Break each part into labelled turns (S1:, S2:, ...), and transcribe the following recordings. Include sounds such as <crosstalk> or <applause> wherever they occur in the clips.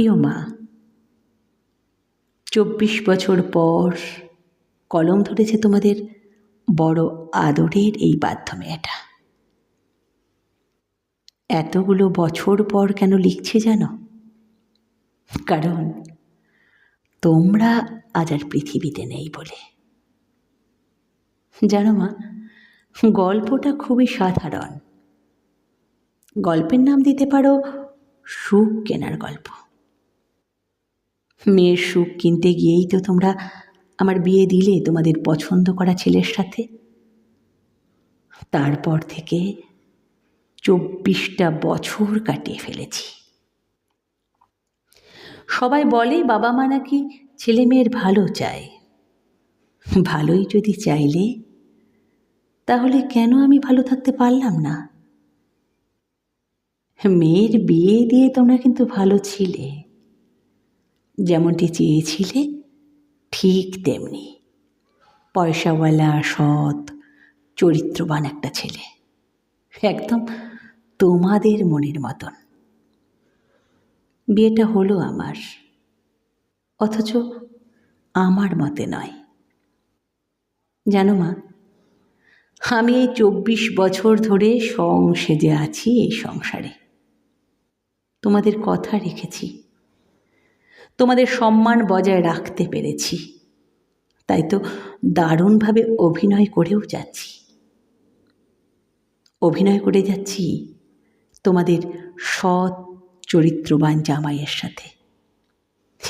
S1: প্রিয় মা, চব্বিশ বছর পর কলম ধরেছে তোমাদের বড় আদরের এই বাধ্য মেয়েটা এতগুলো বছর পর কেন লিখছে জানো? কারণ তোমরা আজ আর পৃথিবীতে নেই বলে। জানো মা, গল্পটা খুবই সাধারণ। গল্পের নাম দিতে পারো সুখ কেনার গল্প। মেয়ের সুখ কিনতে গিয়েই তো তোমরা আমার বিয়ে দিলে তোমাদের পছন্দ করা ছেলের সাথে। তারপর থেকে চব্বিশটা বছর কাটিয়ে ফেলেছি। সবাই বলে, বাবা মা নাকি ছেলে মেয়ের ভালো চায়। ভালোই যদি চাইলে, তাহলে কেন আমি ভালো থাকতে পারলাম না? মেয়ের বিয়ে দিয়ে তোমরা কিন্তু ভালো ছিলে। যেমনটি চেয়েছিলে, ঠিক তেমনি। পয়সাওয়ালা, সৎ, চরিত্রবান একটা ছেলে। একদম তোমাদের মনের মতন। বিয়েটা হলো আমার, অথচ আমার মতে নয়। জানো মা, আমি এই চব্বিশ বছর ধরে সং সেজে আছি এই সংসারে। তোমাদের কথা রেখেছি। তোমাদের সম্মান বজায় রাখতে পেরেছি। তাই তো দারুণভাবে অভিনয় করেও যাচ্ছি। অভিনয় করে যাচ্ছি তোমাদের সৎ, চরিত্রবান জামাইয়ের সাথে।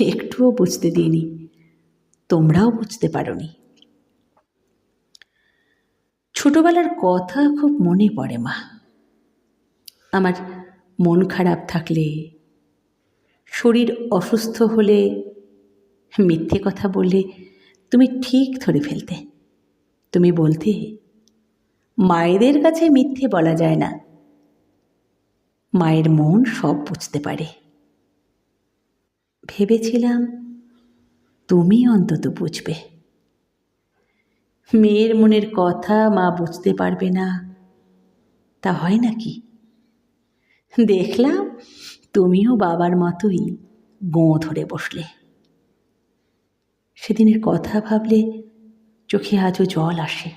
S1: একটুও বুঝতে দিইনি। তোমরাও বুঝতে পারোনি। ছোটবেলার কথা খুব মনে পড়ে মা। আমার মন খারাপ থাকলে শরীর অসুস্থ হলে মিথ্যে কথা বললে তুমি ঠিক ধরে ফেলতে। তুমি বলতে, মায়েদের কাছে মিথ্যে বলা যায় না। মায়ের মন সব বুঝতে পারে। ভেবেছিলাম তুমি অন্তত বুঝবে। মেয়ের মনের কথা মা বুঝতে পারবে না। তা হয় নাকি? দেখলাম তুমিও বাবার মতোই গোঁ ধরে বসলে। সেদিনের কথা ভাবলে চোখে আজও জল আসে।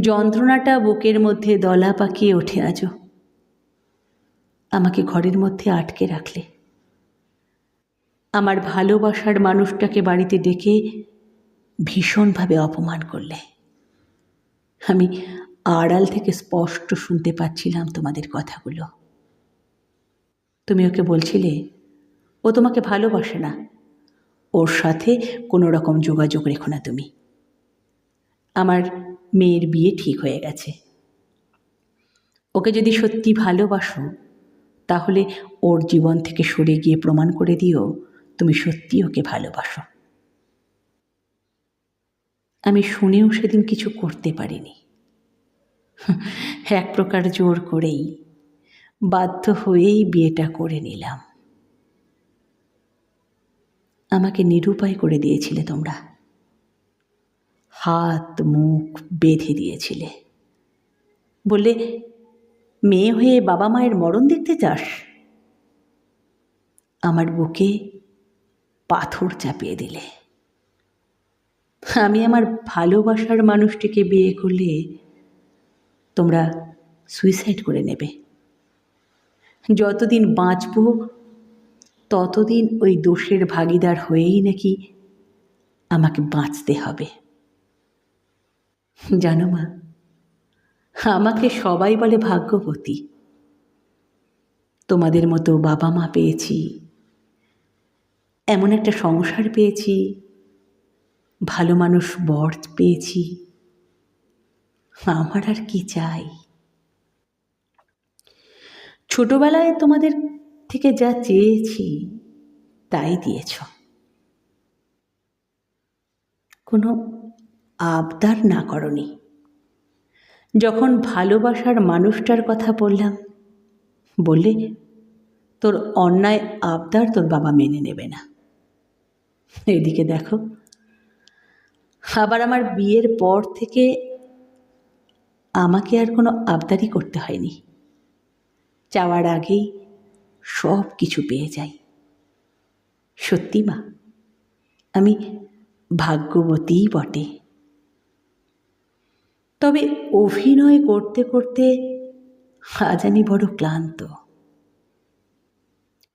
S1: যন্ত্রণাটা বুকের মধ্যে দলা পাকিয়ে ওঠে আজও। আমাকে ঘরের মধ্যে আটকে রাখলে। আমার ভালোবাসার মানুষটাকে বাড়িতে ডেকে ভীষণভাবে অপমান করলে। আমি আড়াল থেকে স্পষ্ট শুনতে পাচ্ছিলাম তোমাদের কথাগুলো। তুমি ওকে বলছিলে, ও তোমাকে ভালোবাসে না। ওর সাথে কোনো রকম যোগাযোগ রেখো না তুমি। আমার মেয়ের বিয়ে ঠিক হয়ে গেছে। ওকে যদি সত্যি ভালোবাসো, তাহলে ওর জীবন থেকে সরে গিয়ে প্রমাণ করে দিও, তুমি সত্যি ওকে ভালোবাসো। আমি শুনেও সেদিন কিছু করতে পারিনি। <laughs> এক প্রকার জোর করেই বাধ্য হয়েই বিয়েটা করে নিলাম। আমাকে নিরুপায় করে দিয়েছিলে তোমরা। হাত, মুখ বেঁধে দিয়েছিলে। বললে, মেয়ে হয়ে বাবা মায়ের মরণ দেখতে চাস? আমার বুকে পাথর চাপিয়ে দিলে। আমি আমার ভালোবাসার মানুষটিকে বিয়ে করলে তোমরা সুইসাইড করে নেবে। যতদিন বাঁচব, ততদিন ওই দোষের ভাগিদার হয়েই নাকি আমাকে বাঁচতে হবে। জানো মা, আমাকে সবাই বলে ভাগ্যবতী। তোমাদের মতো বাবা মা পেয়েছি, এমন একটা সংসার পেয়েছি, ভালো মানুষ বর পেয়েছি। আমার আর কি চাই? ছোটবেলায় তোমাদের থেকে যা চেয়েছি, তাই দিয়েছ। কোনো আবদার না করনি। যখন ভালোবাসার মানুষটার কথা বললাম, বললে, তোর অন্যায় আবদার তোর বাবা মেনে নেবে না। এদিকে দেখো, আবার আমার বিয়ের পর থেকে আমাকে আর কোনো আবদারি করতে হয়নি। চাওয়ার আগেই সব কিছু পেয়ে যাই। সত্যি মা, আমি ভাগ্যবতীই বটে। তবে অভিনয় করতে করতে আজ আমি বড় ক্লান্ত।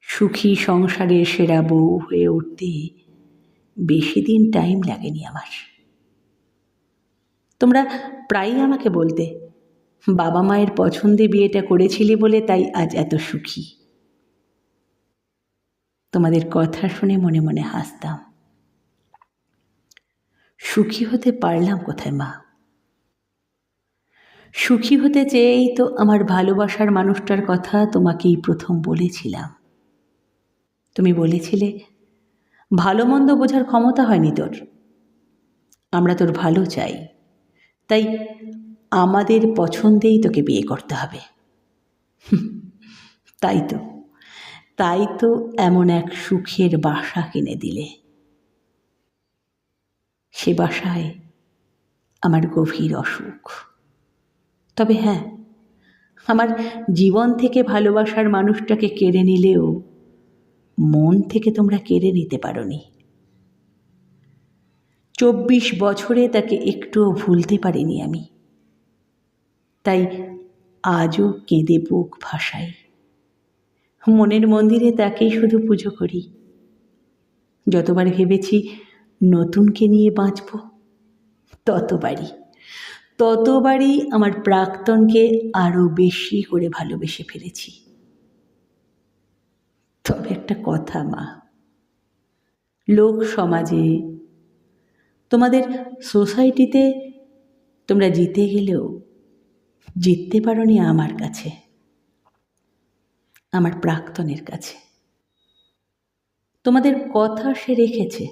S1: সুখী সংসারের সেরা বউ হয়ে উঠতে বেশি দিন টাইম লাগেনি আমার। তোমরা প্রায়ই আমাকে বলতে বাবা মায়ের পছন্দে বিয়েটা করেছিলি বলে তাই আজ এত সুখী। তোমাদের কথা শুনে মনে মনে হাসতাম। সুখী হতে পারলাম কোথায় মা? সুখী হতে চেয়েই তো আমার ভালোবাসার মানুষটার কথা তোমাকেই প্রথম বলেছিলাম। তুমি বলেছিলে, ভালো মন্দ বোঝার ক্ষমতা হয়নি তোর। আমরা তোর ভালো চাই। তাই আমাদের পছন্দেই তোকে বিয়ে করতে হবে। তাই তো। তাই তো এমন এক সুখের বাসা কিনে দিলে। সে বাসায় আমার গভীর অসুখ। তবে হ্যাঁ আমার জীবন থেকে ভালোবাসার মানুষটাকে কেড়ে নিলেও মন থেকে তোমরা কেড়ে নিতে পারোনি। চব্বিশ বছরে তাকে একটুও ভুলতে পারিনি আমি। তাই আজও কেঁদে বুক ভাসাই। মনের মন্দিরে তাকেই শুধু পুজো করি। যতবার ভেবেছি নতুনকে নিয়ে বাঁচব, ততবারই ততবারই আমার প্রাক্তনকে আরও বেশি করে ভালোবেসে ফেলেছি। তবে একটা কথা মা, লোক সমাজে, তোমাদের সোসাইটিতে তোমরা জিতে গেলেও জিততে পারোনি আমার কাছে। আমার প্রাক্তনের কাছে। তোমাদের কথা সে রেখেছে।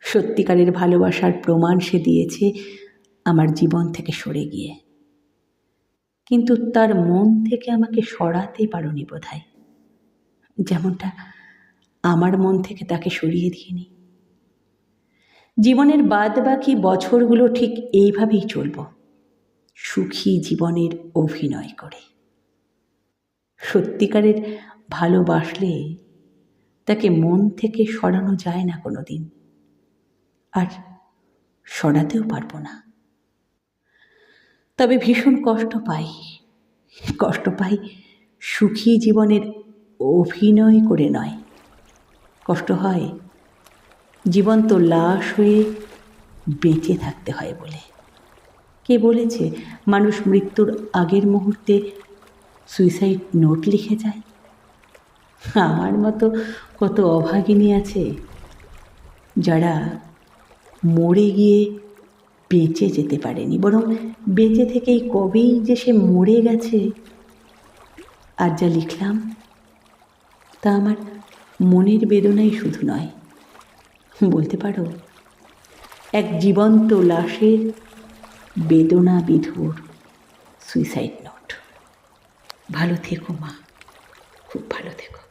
S1: সত্যিকারের ভালোবাসার প্রমাণ সে দিয়েছে আমার জীবন থেকে সরে গিয়ে। কিন্তু তার মন থেকে আমাকে সরাতে পারোনি বোধহয়। যেমনটা আমার মন থেকে তাকে সরিয়ে দিইনি। জীবনের বাদ বাকি বছরগুলো ঠিক এইভাবেই চলব। সুখী জীবনের অভিনয় করে। সত্যিকারের ভালোবাসলে তাকে মন থেকে সরানো যায় না কোনো দিন আর সরাতেও পারব না। তবে ভীষণ কষ্ট পাই। কষ্ট পাই সুখী জীবনের অভিনয় করে নয়। কষ্ট হয় জীবন তো লাশ হয়ে বেঁচে থাকতে হয় বলে। কে বলেছে মানুষ মৃত্যুর আগের মুহূর্তে সুইসাইড নোট লিখে যায়? আমার মতো কত অভাগিনী আছে যারা মরে গিয়ে বেঁচে যেতে পারেনি, বরং বেঁচে থেকেই কবেই যে সে মরে গেছে আর যা লিখলাম তা আমার মনের বেদনাই শুধু নয়। বলতে পারো, এক জীবন্ত লাশের বেদনা বিধুর সুইসাইড নোট ভালো থেকো মা খুব ভালো থেকো।